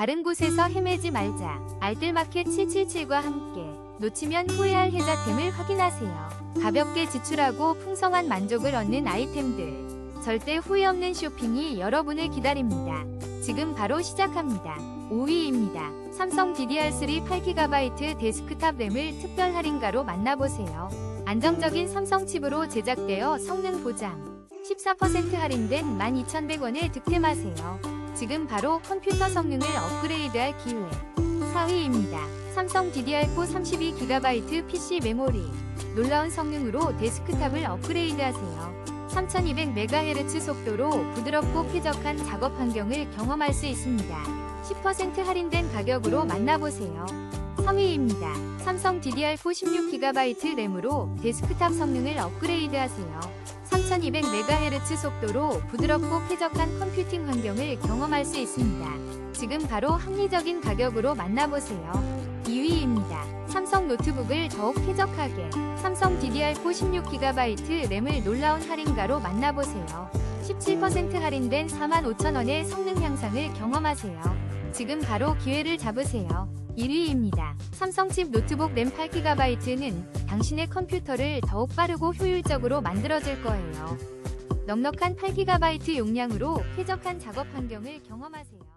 다른 곳에서 헤매지 말자. 알뜰마켓 777과 함께 놓치면 후회할 혜자템을 확인하세요. 가볍게 지출하고 풍성한 만족을 얻는 아이템들. 절대 후회 없는 쇼핑이 여러분을 기다립니다. 지금 바로 시작합니다. 5위입니다. 삼성 DDR3 8GB 데스크탑 램을 특별 할인가로 만나보세요. 안정적인 삼성 칩으로 제작되어 성능 보장. 14% 할인된 12,100원에 득템하세요. 지금 바로 컴퓨터 성능을 업그레이드할 기회. 4위입니다. 삼성 DDR4 32GB PC 메모리. 놀라운 성능으로 데스크탑을 업그레이드하세요. 3200MHz 속도로 부드럽고 쾌적한 작업 환경을 경험할 수 있습니다. 10% 할인된 가격으로 만나보세요. 3위입니다. 삼성 DDR4 16GB 램으로 데스크탑 성능을 업그레이드하세요. 3200MHz 속도로 부드럽고 쾌적한 컴퓨팅 환경을 경험할 수 있습니다. 지금 바로 합리적인 가격으로 만나보세요. 2위입니다. 삼성 노트북을 더욱 쾌적하게 삼성 DDR4 16GB 램을 놀라운 할인가로 만나보세요. 17% 할인된 45,000원의 성능 향상을 경험하세요. 지금 바로 기회를 잡으세요. 1위입니다. 삼성칩 노트북 램 8GB는 당신의 컴퓨터를 더욱 빠르고 효율적으로 만들어줄 거예요. 넉넉한 8GB 용량으로 쾌적한 작업 환경을 경험하세요.